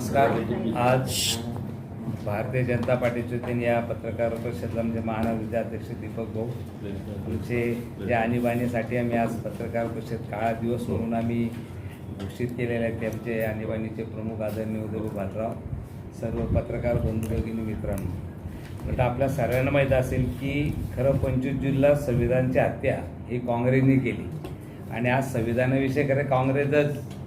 नमस्कार. आज भारतीय जनता पार्टीचे त्यांनी या पत्रकार परिषदेला म्हणजे महानगरचे अध्यक्ष दीपक भाऊ. तुमचे ज्या आणीबाणीसाठी आम्ही आज पत्रकार परिषद काळा दिवस म्हणून आम्ही घोषित केलेले आहेत ते आमचे आणीबाणीचे प्रमुख आदरणीय उद्धव भातराव सर्व पत्रकार बंधू भगिनी मित्रांनो. म्हणजे आपल्या सर्वांना माहीत असेल की खरं पंचवीस जूनला संविधानची हत्या ही काँग्रेसने केली. आणि आज संविधानाविषयी खरं काँग्रेसच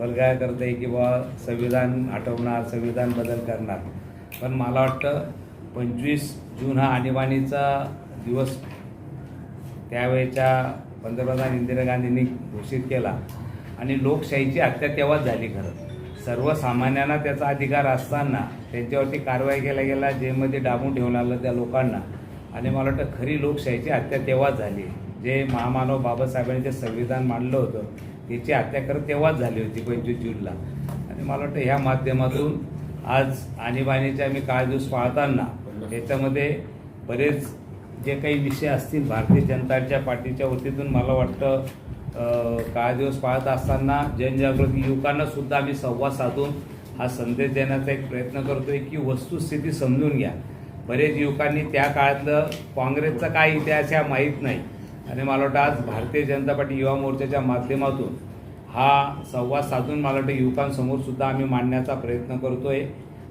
वर्गाळ करते की बुवा संविधान आठवणार संविधान बदल करणार. पण मला वाटतं पंचवीस जून हा आणीबाणीचा दिवस त्यावेळेच्या पंतप्रधान इंदिरा गांधींनी घोषित केला. आणि लोकशाहीची हत्या तेव्हाच झाली खरं. सर्वसामान्यांना त्याचा अधिकार असताना त्यांच्यावरती कारवाई केल्या गेला जेमध्ये डाबून ठेवून आलं त्या लोकांना. आणि मला वाटतं खरी लोकशाहीची हत्या तेव्हाच झाली. जे महामानव बाबासाहेबांनी ते संविधान मांडलं होतं त्याची हत्या खरं तेव्हाच झाली होती पंचवीस जूनला. आणि मला वाटतं ह्या माध्यमातून आज आणीबाणीच्या मी काळ दिवस पाळताना याच्यामध्ये बरेच जे काही विषय असतील भारतीय जनताच्या पार्टीच्या वतीतून मला वाटतं काळ दिवस पाळत असताना जनजागृती युवकांना सुद्धा आम्ही संवाद साधून हा संदेश देण्याचा एक प्रयत्न करतोय की वस्तुस्थिती समजून घ्या. बरेच युवकांनी त्या काळातलं काँग्रेसचा काय इतिहास ह्या माहीत नाही. आणि मला वाटतं आज भारतीय जनता पार्टी युवा मोर्चाच्या माध्यमातून हा संवाद साधून मला वाटतं युवकांसमोर सुद्धा आम्ही मांडण्याचा प्रयत्न करतोय.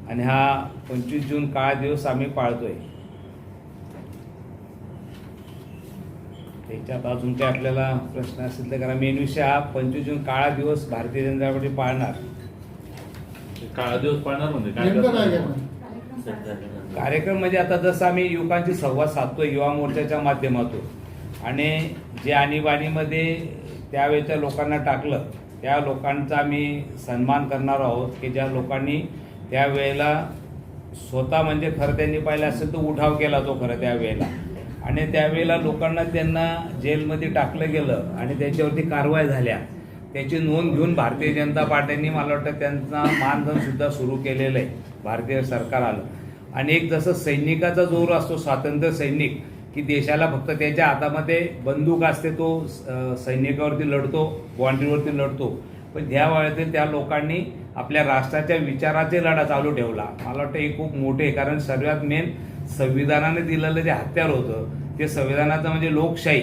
आणि हा पंचवीस जून काळ दिवस आम्ही पाळतोय. त्याच्यात अजून काही आपल्याला प्रश्न असेल तर करा. मेन विषय हा पंचवीस जून काळा दिवस भारतीय जनता पार्टी पाळणार. काळा दिवस पाळणार म्हणजे? करणार? कार्यक्रम म्हणजे आता जसं आम्ही युवकांशी संवाद साधतो युवा मोर्चाच्या माध्यमातून. आणि जे आणीबाणीमध्ये त्यावेळेच्या लोकांना टाकलं त्या लोकांचा आम्ही सन्मान करणार आहोत की ज्या लोकांनी त्यावेळेला स्वतः म्हणजे खरं त्यांनी पाहिलं असेल तर उठाव केला तो खरं त्यावेळेला. आणि त्यावेळेला लोकांना त्यांना जेलमध्ये टाकलं गेलं आणि त्याच्यावरती कारवाई झाल्या. त्याची नोंद घेऊन भारतीय जनता पार्टीने मला वाटतं त्यांचा मानधनसुद्धा सुरू केलेलं आहे. भारतीय सरकार आलं. आणि एक जसं सैनिकाचा जोर असतो स्वातंत्र्य सैनिक की देशाला फक्त त्याच्या हातामध्ये बंदूक असते तो सैनिकावरती लढतो बॉन्ड्रीवरती लढतो. पण त्या वेळेतील त्या लोकांनी आपल्या राष्ट्राच्या विचाराचे लढा चालू ठेवला. मला वाटतं हे खूप मोठे कारण सर्वात मेन संविधानाने दिलेलं जे हत्यार होतं ते संविधानाचं म्हणजे लोकशाही.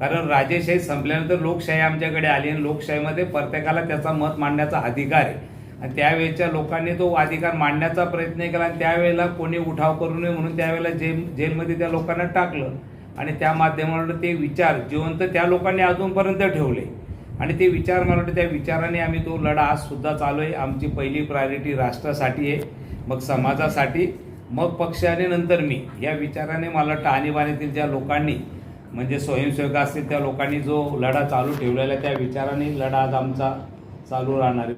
कारण राजेशाही संपल्यानंतर लोकशाही आमच्याकडे आली आणि लोकशाहीमध्ये प्रत्येकाला त्याचा मत मांडण्याचा अधिकार आहे. आणि त्यावेळेच्या लोकांनी तो अधिकार मांडण्याचा प्रयत्न केला आणि त्यावेळेला कोणी उठाव करू नये म्हणून त्यावेळेला जेल जेलमध्ये त्या लोकांना टाकलं. आणि त्या माध्यमावर ते विचार जिवंत त्या लोकांनी अजूनपर्यंत ठेवले. आणि ते विचार मला वाटतं त्या विचाराने आम्ही तो लढा आजसुद्धा चालू आहे. आमची पहिली प्रायोरिटी राष्ट्रासाठी आहे मग समाजासाठी मग पक्षाने नंतर मी. या विचाराने मला वाटतं आणीबाणीतील ज्या लोकांनी म्हणजे स्वयंसेवक असतील त्या लोकांनी जो लढा चालू ठेवलेला आहे त्या विचाराने लढा आज आमचा चालू राहणार आहे.